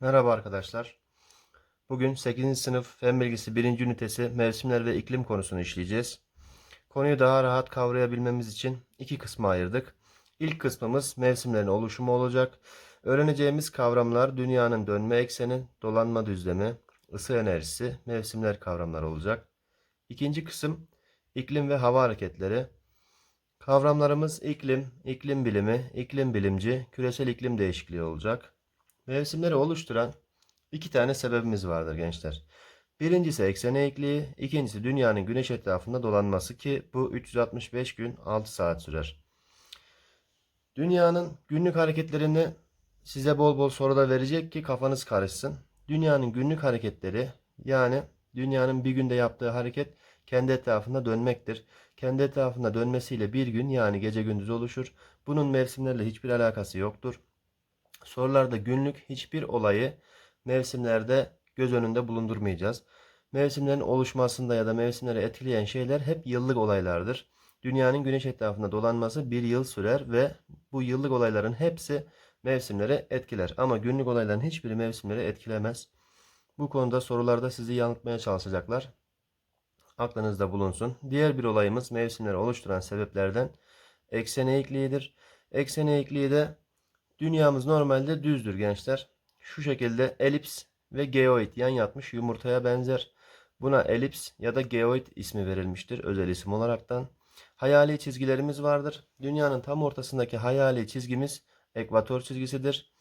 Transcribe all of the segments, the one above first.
Merhaba arkadaşlar. Bugün 8. sınıf Fen Bilgisi 1. ünitesi mevsimler ve iklim konusunu işleyeceğiz. Konuyu daha rahat kavrayabilmemiz için iki kısma ayırdık. İlk kısmımız mevsimlerin oluşumu olacak. Öğreneceğimiz kavramlar dünyanın dönme ekseni, dolanma düzlemi, ısı enerjisi, mevsimler kavramları olacak. İkinci kısım iklim ve hava hareketleri. Kavramlarımız iklim, iklim bilimi, iklim bilimci, küresel iklim değişikliği olacak. Mevsimleri oluşturan iki tane sebebimiz vardır gençler. Birincisi eksen eğikliği, ikincisi dünyanın güneş etrafında dolanması ki bu 365 gün 6 saat sürer. Dünyanın günlük hareketlerini size bol bol soruda verecek ki kafanız karışsın. Dünyanın günlük hareketleri yani dünyanın bir günde yaptığı hareket kendi etrafında dönmektir. Kendi etrafında dönmesiyle bir gün yani gece gündüz oluşur. Bunun mevsimlerle hiçbir alakası yoktur. Sorularda günlük hiçbir olayı mevsimlerde göz önünde bulundurmayacağız. Mevsimlerin oluşmasında ya da mevsimleri etkileyen şeyler hep yıllık olaylardır. Dünyanın güneş etrafında dolanması bir yıl sürer ve bu yıllık olayların hepsi mevsimleri etkiler. Ama günlük olayların hiçbiri mevsimleri etkilemez. Bu konuda sorularda sizi yanıltmaya çalışacaklar. Aklınızda bulunsun. Diğer bir olayımız mevsimleri oluşturan sebeplerden eksen eğikliğidir. Eksen eğikliği de Dünyamız normalde düzdür gençler. Şu şekilde elips ve geoid yan yatmış yumurtaya benzer. Buna elips ya da geoid ismi verilmiştir özel isim olaraktan. Hayali çizgilerimiz vardır. Dünyanın tam ortasındaki hayali çizgimiz ekvator çizgisidir.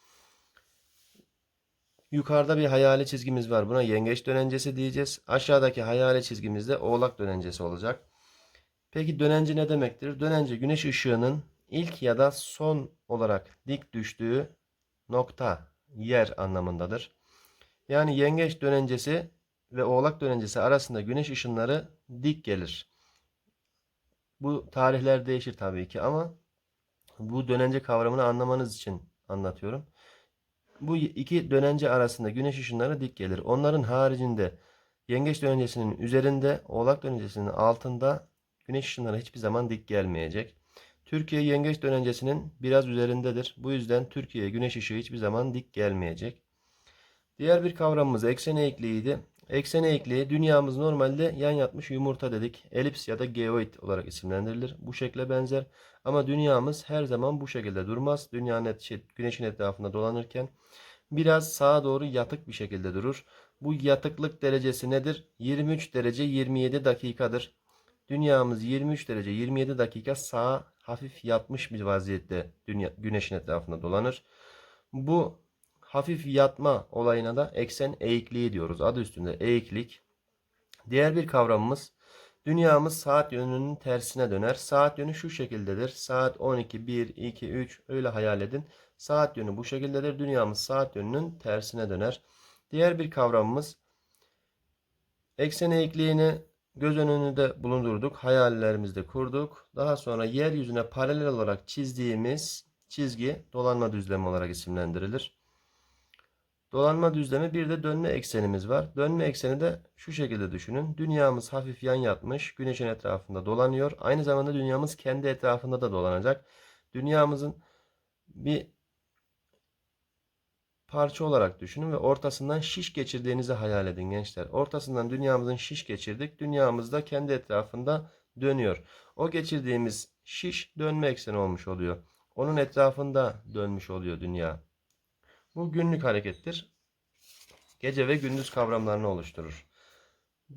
Yukarıda bir hayali çizgimiz var. Buna yengeç dönencesi diyeceğiz. Aşağıdaki hayali çizgimiz de oğlak dönencesi olacak. Peki dönence ne demektir? Dönence güneş ışığının ilk ya da son olarak dik düştüğü nokta, yer anlamındadır. Yani yengeç dönencesi ve oğlak dönencesi arasında güneş ışınları dik gelir. Bu tarihler değişir tabii ki ama bu dönence kavramını anlamanız için anlatıyorum. Bu iki dönence arasında güneş ışınları dik gelir. Onların haricinde yengeç dönencesinin üzerinde, oğlak dönencesinin altında güneş ışınları hiçbir zaman dik gelmeyecek. Türkiye yengeç dönencesinin biraz üzerindedir. Bu yüzden Türkiye'ye güneş ışığı hiçbir zaman dik gelmeyecek. Diğer bir kavramımız eksen eğikliğiydi. Eksen eğikliği dünyamız normalde yan yatmış yumurta dedik. Elips ya da geoid olarak isimlendirilir. Bu şekle benzer. Ama dünyamız her zaman bu şekilde durmaz. Dünyanın et, şey, güneşin etrafında dolanırken biraz sağa doğru yatık bir şekilde durur. Bu yatıklık derecesi nedir? 23 derece 27 dakikadır. Dünyamız 23 derece 27 dakika sağa hafif yatmış bir vaziyette dünya, güneşin etrafında dolanır. Bu hafif yatma olayına da eksen eğikliği diyoruz. Adı üstünde eğiklik. Diğer bir kavramımız dünyamız saat yönünün tersine döner. Saat yönü şu şekildedir. Saat 12, 1, 2, 3 öyle hayal edin. Saat yönü bu şekildedir. Dünyamız saat yönünün tersine döner. Diğer bir kavramımız eksen eğikliğini göz önünde bulundurduk. Hayallerimizde kurduk. Daha sonra yeryüzüne paralel olarak çizdiğimiz çizgi dolanma düzlemi olarak isimlendirilir. Dolanma düzlemi bir de dönme eksenimiz var. Dönme ekseni de şu şekilde düşünün. Dünyamız hafif yan yatmış. Güneşin etrafında dolanıyor. Aynı zamanda dünyamız kendi etrafında da dolanacak. Dünyamızın bir parça olarak düşünün ve ortasından şiş geçirdiğinizi hayal edin gençler. Ortasından dünyamızın şiş geçirdik. Dünyamız da kendi etrafında dönüyor. O geçirdiğimiz şiş dönme ekseni olmuş oluyor. Onun etrafında dönmüş oluyor dünya. Bu günlük harekettir. Gece ve gündüz kavramlarını oluşturur.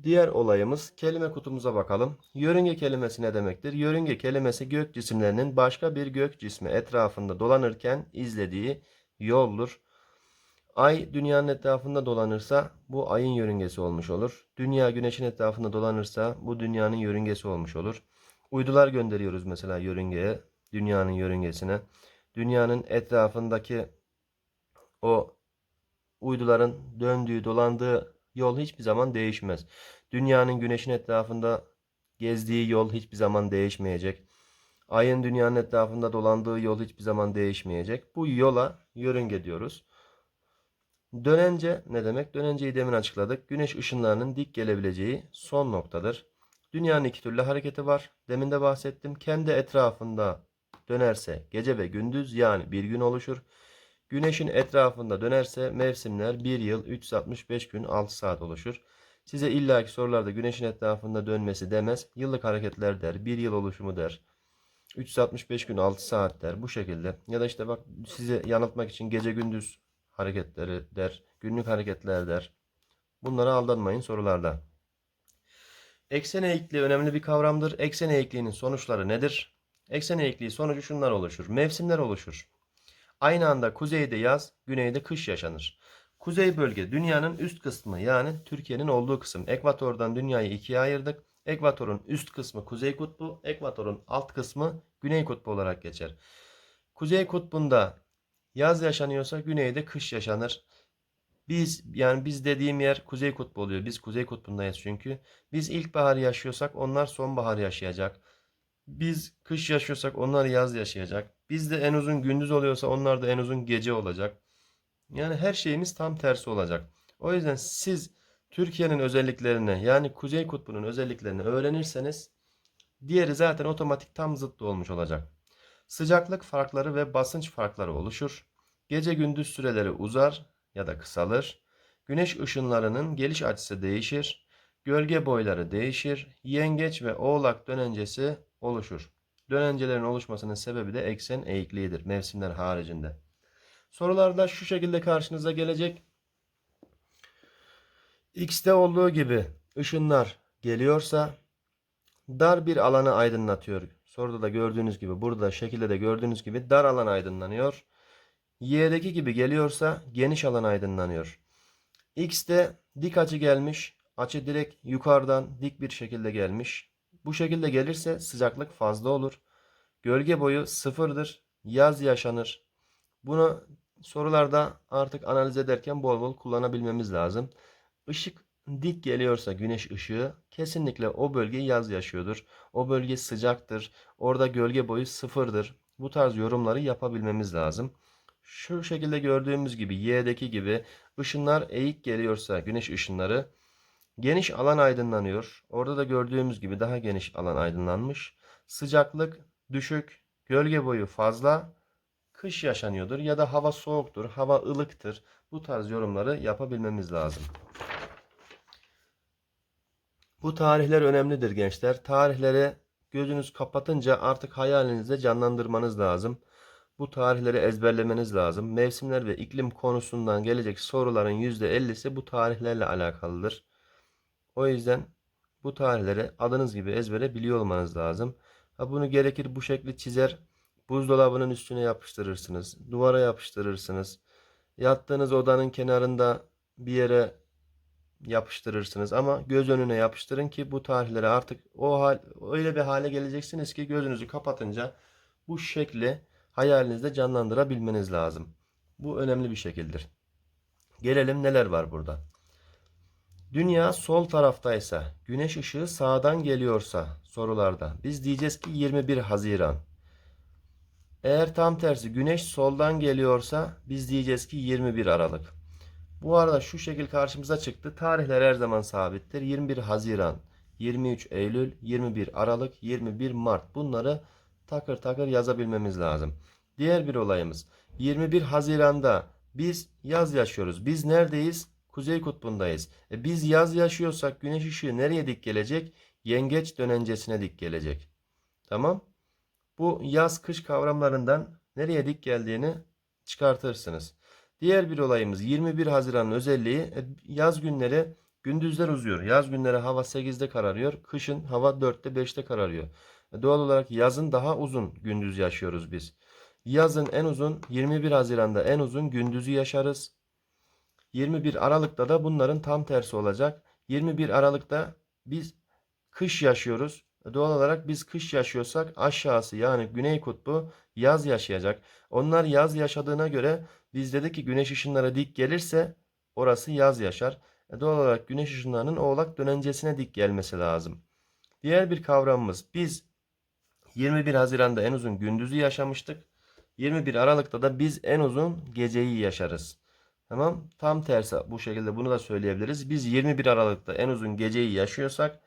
Diğer olayımız kelime kutumuza bakalım. Yörünge kelimesi ne demektir? Yörünge kelimesi gök cisimlerinin başka bir gök cismi etrafında dolanırken izlediği yoldur. Ay dünyanın etrafında dolanırsa bu ayın yörüngesi olmuş olur. Dünya güneşin etrafında dolanırsa bu dünyanın yörüngesi olmuş olur. Uydular gönderiyoruz mesela yörüngeye, dünyanın yörüngesine. Dünyanın etrafındaki o uyduların döndüğü, dolandığı yol hiçbir zaman değişmez. Dünyanın güneşin etrafında gezdiği yol hiçbir zaman değişmeyecek. Ayın dünyanın etrafında dolandığı yol hiçbir zaman değişmeyecek. Bu yola yörünge diyoruz. Dönence ne demek? Dönenceyi demin açıkladık. Güneş ışınlarının dik gelebileceği son noktadır. Dünyanın iki türlü hareketi var. Demin de bahsettim. Kendi etrafında dönerse gece ve gündüz yani bir gün oluşur. Güneşin etrafında dönerse mevsimler 1 yıl 365 gün 6 saat oluşur. Size illaki sorularda güneşin etrafında dönmesi demez. Yıllık hareketler der. 1 yıl oluşumu der. 365 gün 6 saat der. Bu şekilde. Ya da işte bak sizi yanıltmak için gece gündüz hareketleri der. Günlük hareketler der. Bunlara aldanmayın sorularda. Eksen eğikliği önemli bir kavramdır. Eksen eğikliğinin sonuçları nedir? Eksen eğikliği sonucu şunlar oluşur. Mevsimler oluşur. Aynı anda kuzeyde yaz, güneyde kış yaşanır. Kuzey bölge dünyanın üst kısmı yani Türkiye'nin olduğu kısım. Ekvatordan dünyayı ikiye ayırdık. Ekvatorun üst kısmı kuzey kutbu, ekvatorun alt kısmı güney kutbu olarak geçer. Kuzey kutbunda yaz yaşanıyorsa güneyde kış yaşanır. Biz yani biz dediğim yer kuzey kutbu oluyor. Biz kuzey kutbundayız çünkü. Biz ilkbahar yaşıyorsak onlar sonbahar yaşayacak. Biz kış yaşıyorsak onlar yaz yaşayacak. Bizde en uzun gündüz oluyorsa onlar da en uzun gece olacak. Yani her şeyimiz tam tersi olacak. O yüzden siz Türkiye'nin özelliklerini yani Kuzey Kutbu'nun özelliklerini öğrenirseniz diğeri zaten otomatik tam zıttı olmuş olacak. Sıcaklık farkları ve basınç farkları oluşur. Gece gündüz süreleri uzar ya da kısalır. Güneş ışınlarının geliş açısı değişir. Gölge boyları değişir. Yengeç ve oğlak dönencesi oluşur. Dönencelerin oluşmasının sebebi de eksen eğikliğidir mevsimler haricinde. Sorularda şu şekilde karşınıza gelecek. X'te olduğu gibi ışınlar geliyorsa dar bir alanı aydınlatıyor. Soruda da gördüğünüz gibi burada şekilde de gördüğünüz gibi dar alan aydınlanıyor. Y'deki gibi geliyorsa geniş alan aydınlanıyor. X'te dik açı gelmiş. Açı direkt yukarıdan dik bir şekilde gelmiş. Bu şekilde gelirse sıcaklık fazla olur. Gölge boyu sıfırdır. Yaz yaşanır. Bunu sorularda artık analiz ederken bol bol kullanabilmemiz lazım. Işık dik geliyorsa güneş ışığı kesinlikle o bölge yaz yaşıyordur. O bölge sıcaktır. Orada gölge boyu sıfırdır. Bu tarz yorumları yapabilmemiz lazım. Şu şekilde gördüğümüz gibi Y'deki gibi ışınlar eğik geliyorsa güneş ışınları geniş alan aydınlanıyor. Orada da gördüğümüz gibi daha geniş alan aydınlanmış. Sıcaklık düşük, gölge boyu fazla, kış yaşanıyordur ya da hava soğuktur, hava ılıktır. Bu tarz yorumları yapabilmemiz lazım. Bu tarihler önemlidir gençler. Tarihleri gözünüz kapatınca artık hayalinizde canlandırmanız lazım. Bu tarihleri ezberlemeniz lazım. Mevsimler ve iklim konusundan gelecek soruların %50'si bu tarihlerle alakalıdır. O yüzden bu tarihleri adınız gibi ezbere biliyor olmanız lazım. Ha bunu gerekir bu şekli çizer, buzdolabının üstüne yapıştırırsınız, duvara yapıştırırsınız. Yattığınız odanın kenarında bir yere yapıştırırsınız ama göz önüne yapıştırın ki bu tarihleri artık o hal öyle bir hale geleceksiniz ki gözünüzü kapatınca bu şekli hayalinizde canlandırabilmeniz lazım. Bu önemli bir şekildir. Gelelim neler var burada. Dünya sol taraftaysa, güneş ışığı sağdan geliyorsa sorularda biz diyeceğiz ki 21 Haziran. Eğer tam tersi güneş soldan geliyorsa biz diyeceğiz ki 21 Aralık. Bu arada şu şekil karşımıza çıktı. Tarihler her zaman sabittir. 21 Haziran, 23 Eylül, 21 Aralık, 21 Mart. Bunları takır takır yazabilmemiz lazım. Diğer bir olayımız. 21 Haziran'da biz yaz yaşıyoruz. Biz neredeyiz? Kuzey kutbundayız. E biz yaz yaşıyorsak güneş ışığı nereye dik gelecek? Yengeç dönencesine dik gelecek. Tamam? Bu yaz kış kavramlarından nereye dik geldiğini çıkartırsınız. Diğer bir olayımız 21 Haziran'ın özelliği e, yaz günleri gündüzler uzuyor. Yaz günleri hava 8'de kararıyor. Kışın hava 4'te 5'te kararıyor. E, doğal olarak yazın daha uzun gündüz yaşıyoruz biz. Yazın en uzun 21 Haziran'da en uzun gündüzü yaşarız. 21 Aralık'ta da bunların tam tersi olacak. 21 Aralık'ta biz kış yaşıyoruz. Doğal olarak biz kış yaşıyorsak aşağısı yani Güney Kutbu yaz yaşayacak. Onlar yaz yaşadığına göre biz dedik ki güneş ışınları dik gelirse orası yaz yaşar. E doğal olarak güneş ışınlarının oğlak dönencesine dik gelmesi lazım. Diğer bir kavramımız biz 21 Haziran'da en uzun gündüzü yaşamıştık. 21 Aralık'ta da biz en uzun geceyi yaşarız. Tamam. Tam tersi bu şekilde bunu da söyleyebiliriz. Biz 21 Aralık'ta en uzun geceyi yaşıyorsak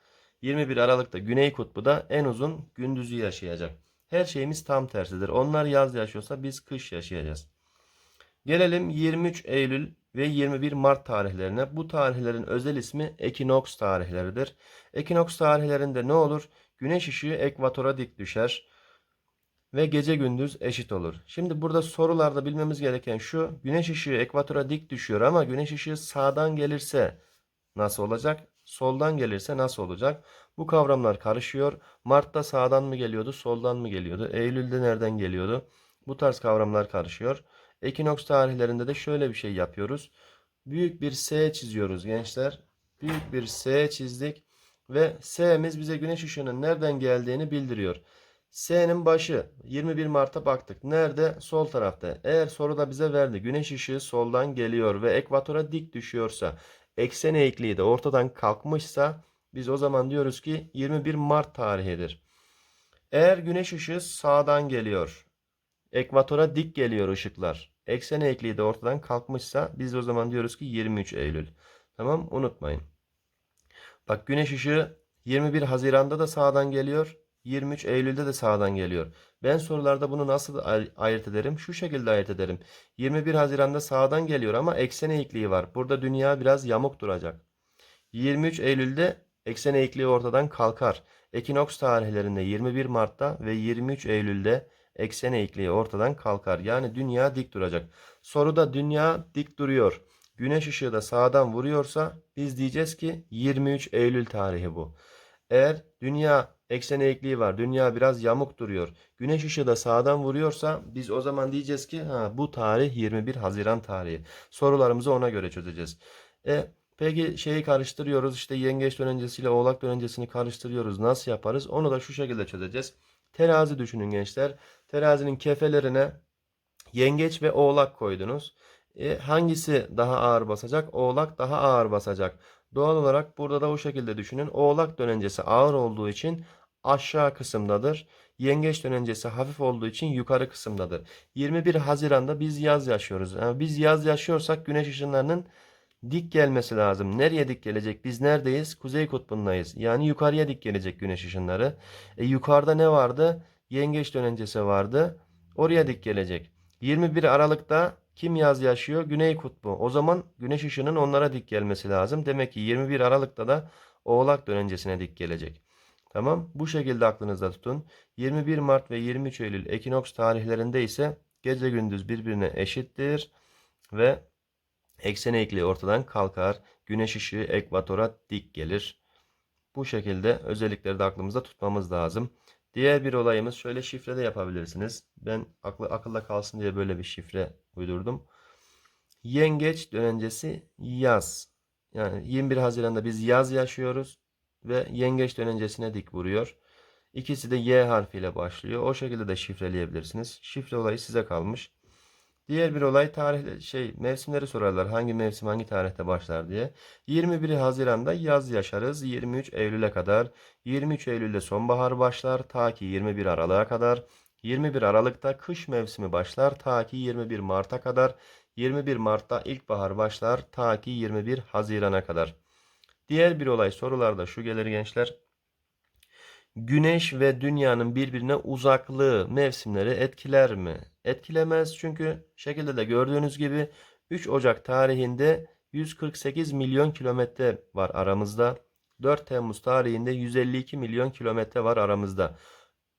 21 Aralık'ta Güney Kutbu da en uzun gündüzü yaşayacak. Her şeyimiz tam tersidir. Onlar yaz yaşıyorsa biz kış yaşayacağız. Gelelim 23 Eylül ve 21 Mart tarihlerine. Bu tarihlerin özel ismi ekinoks tarihleridir. Ekinoks tarihlerinde ne olur? Güneş ışığı ekvatora dik düşer ve gece gündüz eşit olur. Şimdi burada sorularda bilmemiz gereken şu. Güneş ışığı ekvatora dik düşüyor ama güneş ışığı sağdan gelirse nasıl olacak? Soldan gelirse nasıl olacak? Bu kavramlar karışıyor. Mart'ta sağdan mı geliyordu, soldan mı geliyordu? Eylül'de nereden geliyordu? Bu tarz kavramlar karışıyor. Ekinoks tarihlerinde de şöyle bir şey yapıyoruz. Büyük bir S çiziyoruz gençler. Büyük bir S çizdik ve S'miz bize güneş ışığının nereden geldiğini bildiriyor. S'nin başı 21 Mart'a baktık. Nerede? Sol tarafta. Eğer soruda bize verdi. Güneş ışığı soldan geliyor ve ekvatora dik düşüyorsa, eksen eğikliği de ortadan kalkmışsa biz o zaman diyoruz ki 21 Mart tarihidir. Eğer güneş ışığı sağdan geliyor, ekvatora dik geliyor ışıklar. Eksen eğikliği de ortadan kalkmışsa biz o zaman diyoruz ki 23 Eylül. Tamam unutmayın. Bak güneş ışığı 21 Haziran'da da sağdan geliyor. 23 Eylül'de de sağdan geliyor. Ben sorularda bunu nasıl ay- ayırt ederim? Şu şekilde ayırt ederim. 21 Haziran'da sağdan geliyor ama eksen eğikliği var. Burada dünya biraz yamuk duracak. 23 Eylül'de eksen eğikliği ortadan kalkar. Ekinoks tarihlerinde 21 Mart'ta ve 23 Eylül'de eksen eğikliği ortadan kalkar. Yani dünya dik duracak. Soruda dünya dik duruyor. Güneş ışığı da sağdan vuruyorsa biz diyeceğiz ki 23 Eylül tarihi bu. Eğer dünya eksen eğikliği var, dünya biraz yamuk duruyor. Güneş ışığı da sağdan vuruyorsa biz o zaman diyeceğiz ki ha, bu tarih 21 Haziran tarihi. Sorularımızı ona göre çözeceğiz. E, peki şeyi karıştırıyoruz işte yengeç dönencesiyle oğlak dönencesini karıştırıyoruz. Nasıl yaparız? Onu da şu şekilde çözeceğiz. Terazi düşünün gençler. Terazinin kefelerine yengeç ve oğlak koydunuz. E, hangisi daha ağır basacak? Oğlak daha ağır basacak. Doğal olarak burada da o şekilde düşünün. Oğlak dönencesi ağır olduğu için aşağı kısımdadır. Yengeç dönencesi hafif olduğu için yukarı kısımdadır. 21 Haziran'da biz yaz yaşıyoruz. Yani biz yaz yaşıyorsak güneş ışınlarının dik gelmesi lazım. Nereye dik gelecek? Biz neredeyiz? Kuzey kutbundayız. Yani yukarıya dik gelecek güneş ışınları. E, yukarıda ne vardı? Yengeç dönencesi vardı. Oraya dik gelecek. 21 Aralık'ta kim yaz yaşıyor? Güney kutbu. O zaman güneş ışığının onlara dik gelmesi lazım. Demek ki 21 Aralık'ta da Oğlak dönencesine dik gelecek. Tamam. Bu şekilde aklınızda tutun. 21 Mart ve 23 Eylül ekinoks tarihlerinde ise gece gündüz birbirine eşittir ve eksen eğikliği ortadan kalkar. Güneş ışığı ekvatora dik gelir. Bu şekilde özellikleri de aklımızda tutmamız lazım. Diğer bir olayımız şöyle şifre de yapabilirsiniz. Ben aklı, akılda kalsın diye böyle bir şifre uydurdum. Yengeç dönencesi yaz. Yani 21 Haziran'da biz yaz yaşıyoruz ve yengeç dönencesine dik vuruyor. İkisi de Y harfiyle başlıyor. O şekilde de şifreleyebilirsiniz. Şifre olayı size kalmış. Diğer bir olay tarih şey mevsimleri sorarlar. Hangi mevsim hangi tarihte başlar diye. 21 Haziran'da yaz yaşarız 23 Eylül'e kadar. 23 Eylül'de sonbahar başlar ta ki 21 Aralık'a kadar. 21 Aralık'ta kış mevsimi başlar ta ki 21 Mart'a kadar. 21 Mart'ta ilkbahar başlar ta ki 21 Haziran'a kadar. Diğer bir olay sorularda şu gelir gençler. Güneş ve dünyanın birbirine uzaklığı mevsimleri etkiler mi? Etkilemez çünkü şekilde de gördüğünüz gibi 3 Ocak tarihinde 148 milyon kilometre var aramızda. 4 Temmuz tarihinde 152 milyon kilometre var aramızda.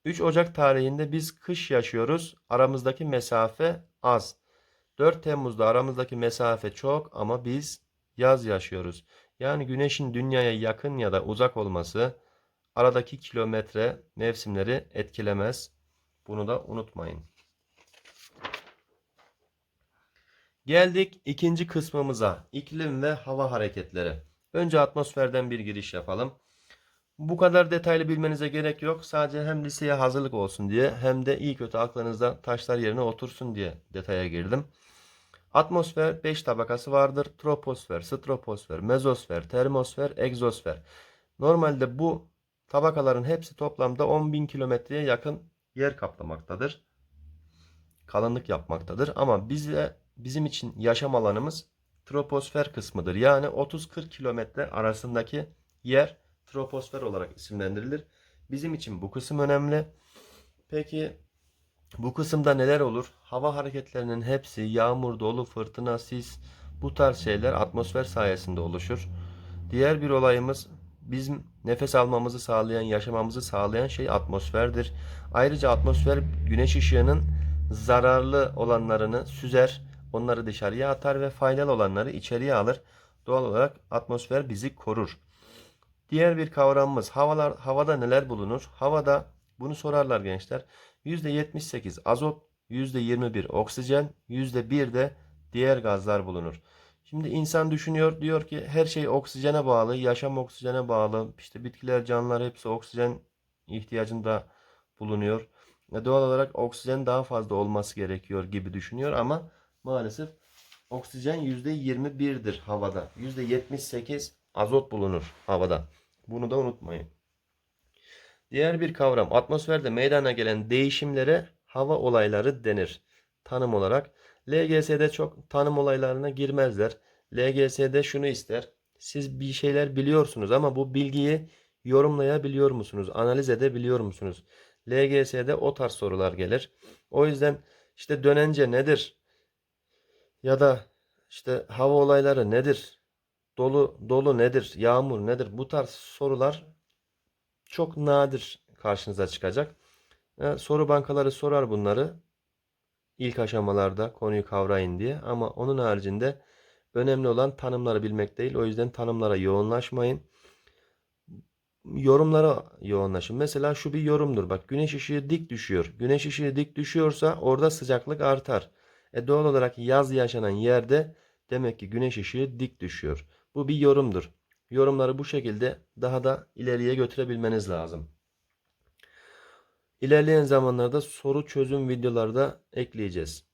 3 Ocak tarihinde biz kış yaşıyoruz. Aramızdaki mesafe az. 4 Temmuz'da aramızdaki mesafe çok ama biz yaz yaşıyoruz. Yani güneşin dünyaya yakın ya da uzak olması aradaki kilometre mevsimleri etkilemez. Bunu da unutmayın. Geldik ikinci kısmımıza. İklim ve hava hareketleri. Önce atmosferden bir giriş yapalım. Bu kadar detaylı bilmenize gerek yok. Sadece hem liseye hazırlık olsun diye hem de iyi kötü aklınızda taşlar yerine otursun diye detaya girdim. Atmosfer 5 tabakası vardır. Troposfer, stroposfer, mezosfer, termosfer, egzosfer. Normalde bu tabakaların hepsi toplamda 10.000 kilometreye yakın yer kaplamaktadır. Kalınlık yapmaktadır. Ama bize bizim için yaşam alanımız troposfer kısmıdır. Yani 30-40 kilometre arasındaki yer troposfer olarak isimlendirilir. Bizim için bu kısım önemli. Peki Bu kısımda neler olur? Hava hareketlerinin hepsi yağmur, dolu, fırtına, sis bu tarz şeyler atmosfer sayesinde oluşur. Diğer bir olayımız bizim nefes almamızı sağlayan, yaşamamızı sağlayan şey atmosferdir. Ayrıca atmosfer güneş ışığının zararlı olanlarını süzer, onları dışarıya atar ve faydalı olanları içeriye alır. Doğal olarak atmosfer bizi korur. Diğer bir kavramımız havalar havada neler bulunur? Havada bunu sorarlar gençler. %78 azot, %21 oksijen, %1 de diğer gazlar bulunur. Şimdi insan düşünüyor diyor ki her şey oksijene bağlı, yaşam oksijene bağlı. İşte bitkiler, canlılar hepsi oksijen ihtiyacında bulunuyor. E doğal olarak oksijen daha fazla olması gerekiyor gibi düşünüyor ama maalesef oksijen %21'dir havada. %78 azot bulunur havada. Bunu da unutmayın. Diğer bir kavram atmosferde meydana gelen değişimlere hava olayları denir. Tanım olarak LGS'de çok tanım olaylarına girmezler. LGS'de şunu ister. Siz bir şeyler biliyorsunuz ama bu bilgiyi yorumlayabiliyor musunuz? Analiz edebiliyor musunuz? LGS'de o tarz sorular gelir. O yüzden işte dönence nedir? Ya da işte hava olayları nedir? Dolu dolu nedir? Yağmur nedir? Bu tarz sorular çok nadir karşınıza çıkacak. E, soru bankaları sorar bunları ilk aşamalarda konuyu kavrayın diye ama onun haricinde önemli olan tanımları bilmek değil. O yüzden tanımlara yoğunlaşmayın. Yorumlara yoğunlaşın. Mesela şu bir yorumdur. Bak güneş ışığı dik düşüyor. Güneş ışığı dik düşüyorsa orada sıcaklık artar. E doğal olarak yaz yaşanan yerde demek ki güneş ışığı dik düşüyor. Bu bir yorumdur. Yorumları bu şekilde daha da ileriye götürebilmeniz lazım. İlerleyen zamanlarda soru çözüm videoları da ekleyeceğiz.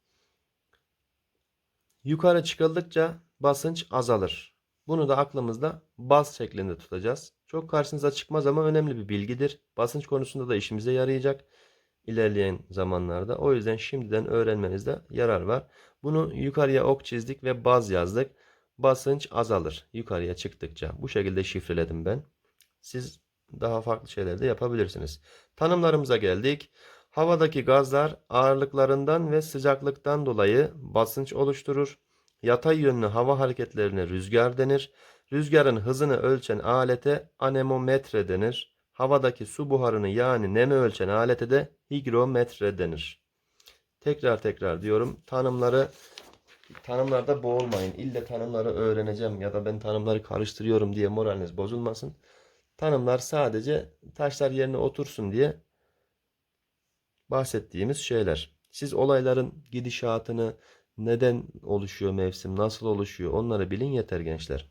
Yukarı çıkıldıkça basınç azalır. Bunu da aklımızda baz şeklinde tutacağız. Çok karşınıza çıkmaz ama önemli bir bilgidir. Basınç konusunda da işimize yarayacak ilerleyen zamanlarda. O yüzden şimdiden öğrenmenizde yarar var. Bunu yukarıya ok çizdik ve baz yazdık. Basınç azalır yukarıya çıktıkça. Bu şekilde şifreledim ben. Siz daha farklı şeyler de yapabilirsiniz. Tanımlarımıza geldik. Havadaki gazlar ağırlıklarından ve sıcaklıktan dolayı basınç oluşturur. Yatay yönlü hava hareketlerine rüzgar denir. Rüzgarın hızını ölçen alete anemometre denir. Havadaki su buharını yani nemi ölçen alete de higrometre denir. Tekrar tekrar diyorum. Tanımları tanımlarda boğulmayın. İlle tanımları öğreneceğim ya da ben tanımları karıştırıyorum diye moraliniz bozulmasın. Tanımlar sadece taşlar yerine otursun diye bahsettiğimiz şeyler. Siz olayların gidişatını, neden oluşuyor mevsim, nasıl oluşuyor onları bilin yeter gençler.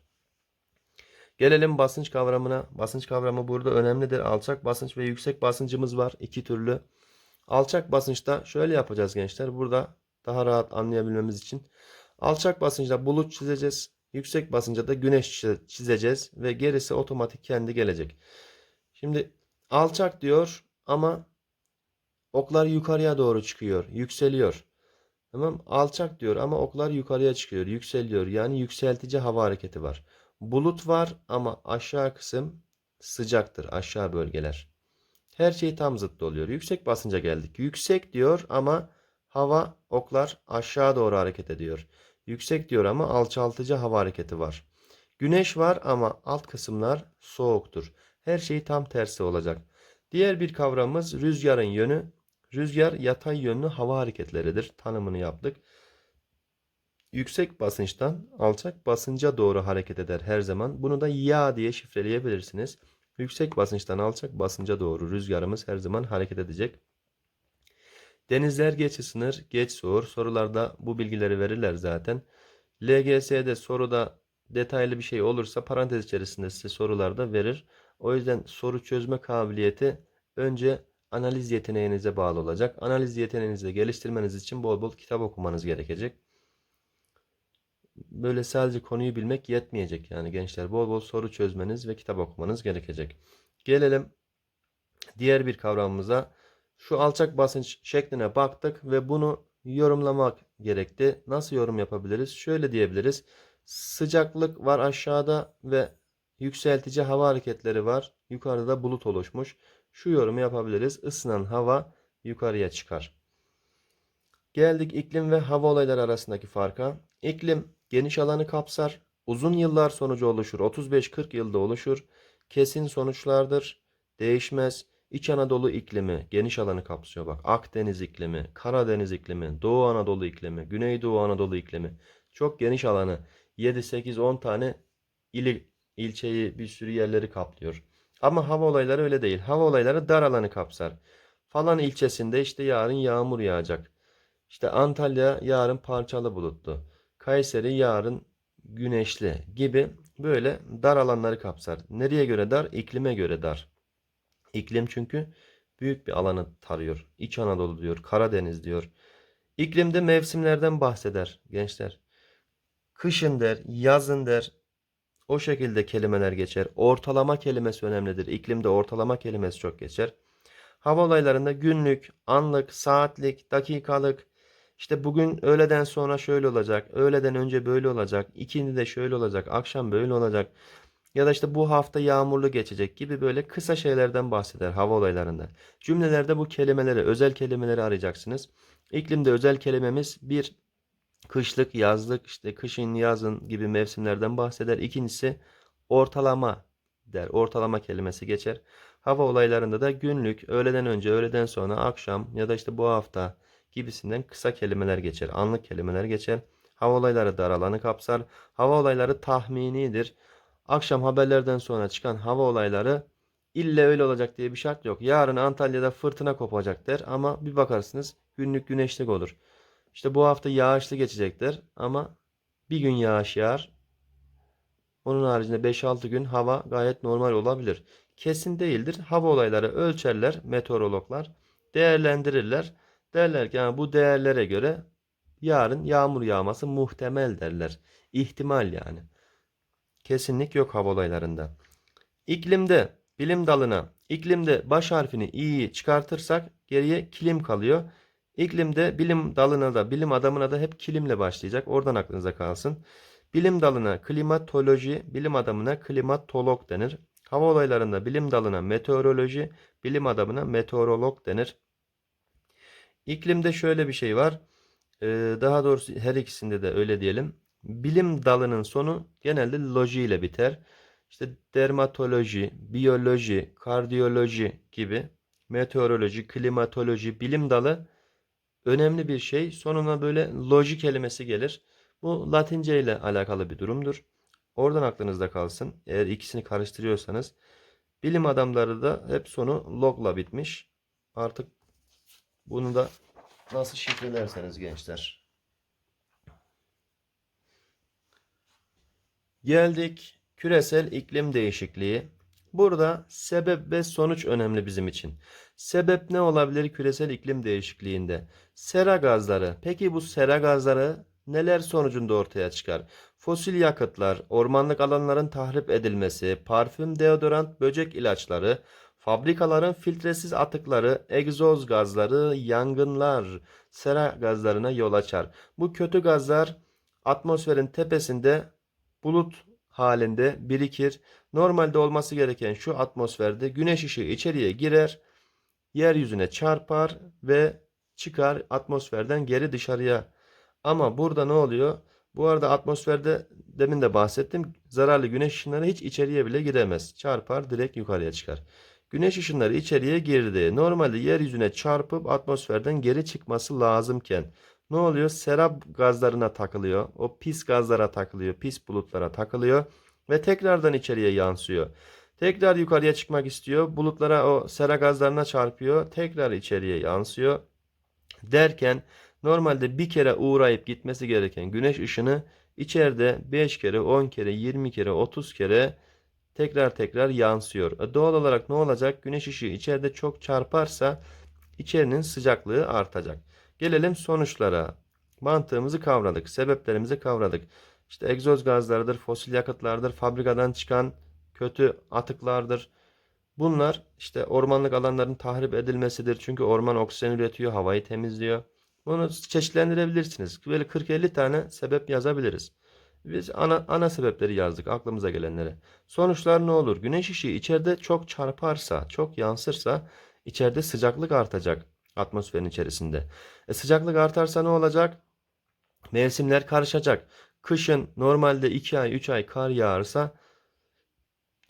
Gelelim basınç kavramına. Basınç kavramı burada önemlidir. Alçak basınç ve yüksek basıncımız var. iki türlü. Alçak basınçta şöyle yapacağız gençler. Burada daha rahat anlayabilmemiz için. Alçak basınçta bulut çizeceğiz. Yüksek basınca da güneş çizeceğiz ve gerisi otomatik kendi gelecek. Şimdi alçak diyor ama oklar yukarıya doğru çıkıyor, yükseliyor. Tamam? Alçak diyor ama oklar yukarıya çıkıyor, yükseliyor. Yani yükseltici hava hareketi var. Bulut var ama aşağı kısım sıcaktır, aşağı bölgeler. Her şey tam zıttı oluyor. Yüksek basınca geldik. Yüksek diyor ama hava oklar aşağı doğru hareket ediyor. Yüksek diyor ama alçaltıcı hava hareketi var. Güneş var ama alt kısımlar soğuktur. Her şey tam tersi olacak. Diğer bir kavramımız rüzgarın yönü. Rüzgar yatay yönlü hava hareketleridir. Tanımını yaptık. Yüksek basınçtan alçak basınca doğru hareket eder her zaman. Bunu da ya diye şifreleyebilirsiniz. Yüksek basınçtan alçak basınca doğru rüzgarımız her zaman hareket edecek. Denizler geç ısınır, geç soğur. Sorularda bu bilgileri verirler zaten. LGS'de soruda detaylı bir şey olursa parantez içerisinde size sorularda verir. O yüzden soru çözme kabiliyeti önce analiz yeteneğinize bağlı olacak. Analiz yeteneğinizi geliştirmeniz için bol bol kitap okumanız gerekecek. Böyle sadece konuyu bilmek yetmeyecek yani gençler. Bol bol soru çözmeniz ve kitap okumanız gerekecek. Gelelim diğer bir kavramımıza. Şu alçak basınç şekline baktık ve bunu yorumlamak gerekti. Nasıl yorum yapabiliriz? Şöyle diyebiliriz. Sıcaklık var aşağıda ve yükseltici hava hareketleri var. Yukarıda bulut oluşmuş. Şu yorumu yapabiliriz. Isınan hava yukarıya çıkar. Geldik iklim ve hava olayları arasındaki farka. İklim geniş alanı kapsar. Uzun yıllar sonucu oluşur. 35-40 yılda oluşur. Kesin sonuçlardır. Değişmez. İç Anadolu iklimi geniş alanı kapsıyor. Bak Akdeniz iklimi, Karadeniz iklimi, Doğu Anadolu iklimi, Güneydoğu Anadolu iklimi. Çok geniş alanı. 7, 8, 10 tane ili, ilçeyi bir sürü yerleri kaplıyor. Ama hava olayları öyle değil. Hava olayları dar alanı kapsar. Falan ilçesinde işte yarın yağmur yağacak. İşte Antalya yarın parçalı bulutlu. Kayseri yarın güneşli gibi böyle dar alanları kapsar. Nereye göre dar? İklime göre dar. İklim çünkü büyük bir alanı tarıyor. İç Anadolu diyor, Karadeniz diyor. İklimde mevsimlerden bahseder gençler. Kışın der, yazın der. O şekilde kelimeler geçer. Ortalama kelimesi önemlidir. İklimde ortalama kelimesi çok geçer. Hava olaylarında günlük, anlık, saatlik, dakikalık, işte bugün öğleden sonra şöyle olacak, öğleden önce böyle olacak, ikindi de şöyle olacak, akşam böyle olacak. Ya da işte bu hafta yağmurlu geçecek gibi böyle kısa şeylerden bahseder hava olaylarında. Cümlelerde bu kelimeleri, özel kelimeleri arayacaksınız. İklimde özel kelimemiz bir kışlık, yazlık, işte kışın, yazın gibi mevsimlerden bahseder. İkincisi ortalama der. Ortalama kelimesi geçer. Hava olaylarında da günlük, öğleden önce, öğleden sonra, akşam ya da işte bu hafta gibisinden kısa kelimeler geçer. Anlık kelimeler geçer. Hava olayları dar alanı kapsar. Hava olayları tahminidir. Akşam haberlerden sonra çıkan hava olayları ille öyle olacak diye bir şart yok. Yarın Antalya'da fırtına kopacak der ama bir bakarsınız günlük güneşlik olur. İşte bu hafta yağışlı geçecekler ama bir gün yağış yağar. Onun haricinde 5-6 gün hava gayet normal olabilir. Kesin değildir. Hava olayları ölçerler meteorologlar. Değerlendirirler. Derler ki yani bu değerlere göre yarın yağmur yağması muhtemel derler. İhtimal yani. Kesinlik yok hava olaylarında. İklimde bilim dalına iklimde baş harfini i'yi çıkartırsak geriye kilim kalıyor. İklimde bilim dalına da bilim adamına da hep kilimle başlayacak. Oradan aklınıza kalsın. Bilim dalına klimatoloji, bilim adamına klimatolog denir. Hava olaylarında bilim dalına meteoroloji, bilim adamına meteorolog denir. İklimde şöyle bir şey var. Ee, daha doğrusu her ikisinde de öyle diyelim. Bilim dalının sonu genelde loji ile biter. İşte dermatoloji, biyoloji, kardiyoloji gibi meteoroloji, klimatoloji, bilim dalı önemli bir şey. Sonuna böyle loji kelimesi gelir. Bu Latince ile alakalı bir durumdur. Oradan aklınızda kalsın. Eğer ikisini karıştırıyorsanız. Bilim adamları da hep sonu logla bitmiş. Artık bunu da nasıl şifrelerseniz gençler. Geldik küresel iklim değişikliği. Burada sebep ve sonuç önemli bizim için. Sebep ne olabilir küresel iklim değişikliğinde? Sera gazları. Peki bu sera gazları neler sonucunda ortaya çıkar? Fosil yakıtlar, ormanlık alanların tahrip edilmesi, parfüm, deodorant, böcek ilaçları, fabrikaların filtresiz atıkları, egzoz gazları, yangınlar, sera gazlarına yol açar. Bu kötü gazlar atmosferin tepesinde bulut halinde birikir. Normalde olması gereken şu atmosferde güneş ışığı içeriye girer, yeryüzüne çarpar ve çıkar atmosferden geri dışarıya. Ama burada ne oluyor? Bu arada atmosferde demin de bahsettim. Zararlı güneş ışınları hiç içeriye bile giremez. Çarpar direkt yukarıya çıkar. Güneş ışınları içeriye girdi. Normalde yeryüzüne çarpıp atmosferden geri çıkması lazımken ne oluyor? Serap gazlarına takılıyor. O pis gazlara takılıyor. Pis bulutlara takılıyor. Ve tekrardan içeriye yansıyor. Tekrar yukarıya çıkmak istiyor. Bulutlara o sera gazlarına çarpıyor. Tekrar içeriye yansıyor. Derken normalde bir kere uğrayıp gitmesi gereken güneş ışını içeride 5 kere, 10 kere, 20 kere, 30 kere tekrar tekrar yansıyor. E, Doğal olarak ne olacak? Güneş ışığı içeride çok çarparsa içerinin sıcaklığı artacak. Gelelim sonuçlara. Mantığımızı kavradık, sebeplerimizi kavradık. İşte egzoz gazlarıdır, fosil yakıtlardır, fabrikadan çıkan kötü atıklardır. Bunlar işte ormanlık alanların tahrip edilmesidir. Çünkü orman oksijen üretiyor, havayı temizliyor. Bunu çeşitlendirebilirsiniz. Böyle 40-50 tane sebep yazabiliriz. Biz ana, ana sebepleri yazdık aklımıza gelenleri. Sonuçlar ne olur? Güneş ışığı içeride çok çarparsa, çok yansırsa içeride sıcaklık artacak. Atmosferin içerisinde. E, sıcaklık artarsa ne olacak? Mevsimler karışacak. Kışın normalde 2 ay 3 ay kar yağarsa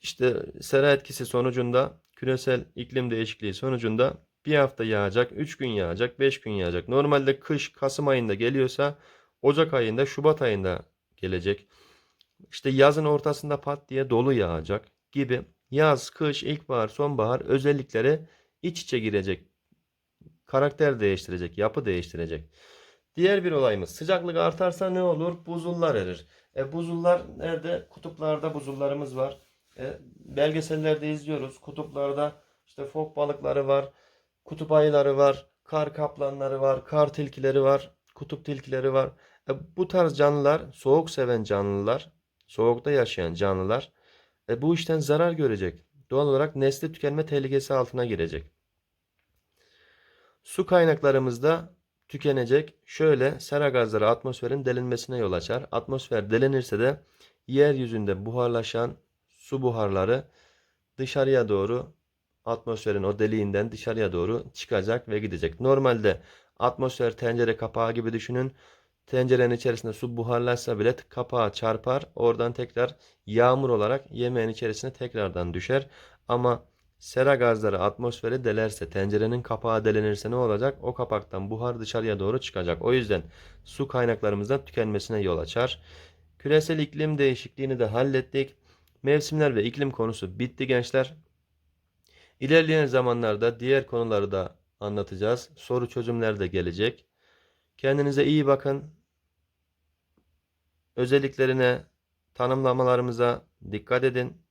işte sera etkisi sonucunda küresel iklim değişikliği sonucunda bir hafta yağacak, 3 gün yağacak, 5 gün yağacak. Normalde kış Kasım ayında geliyorsa Ocak ayında, Şubat ayında gelecek. İşte yazın ortasında pat diye dolu yağacak gibi yaz, kış, ilkbahar, sonbahar özellikleri iç içe girecek. Karakter değiştirecek, yapı değiştirecek. Diğer bir olayımız sıcaklık artarsa ne olur? Buzullar erir. E, buzullar nerede? Kutuplarda buzullarımız var. E, belgesellerde izliyoruz. Kutuplarda işte fok balıkları var, kutup ayıları var, kar kaplanları var, kar tilkileri var, kutup tilkileri var. E, bu tarz canlılar, soğuk seven canlılar, soğukta yaşayan canlılar e, bu işten zarar görecek. Doğal olarak nesli tükenme tehlikesi altına girecek. Su kaynaklarımız da tükenecek. Şöyle sera gazları atmosferin delinmesine yol açar. Atmosfer delinirse de yeryüzünde buharlaşan su buharları dışarıya doğru atmosferin o deliğinden dışarıya doğru çıkacak ve gidecek. Normalde atmosfer tencere kapağı gibi düşünün. Tencerenin içerisinde su buharlaşsa bile kapağı çarpar. Oradan tekrar yağmur olarak yemeğin içerisine tekrardan düşer. Ama sera gazları atmosferi delerse, tencerenin kapağı delenirse ne olacak? O kapaktan buhar dışarıya doğru çıkacak. O yüzden su kaynaklarımızın tükenmesine yol açar. Küresel iklim değişikliğini de hallettik. Mevsimler ve iklim konusu bitti gençler. İlerleyen zamanlarda diğer konuları da anlatacağız. Soru çözümler de gelecek. Kendinize iyi bakın. Özelliklerine, tanımlamalarımıza dikkat edin.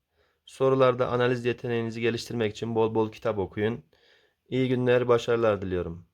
Sorularda analiz yeteneğinizi geliştirmek için bol bol kitap okuyun. İyi günler, başarılar diliyorum.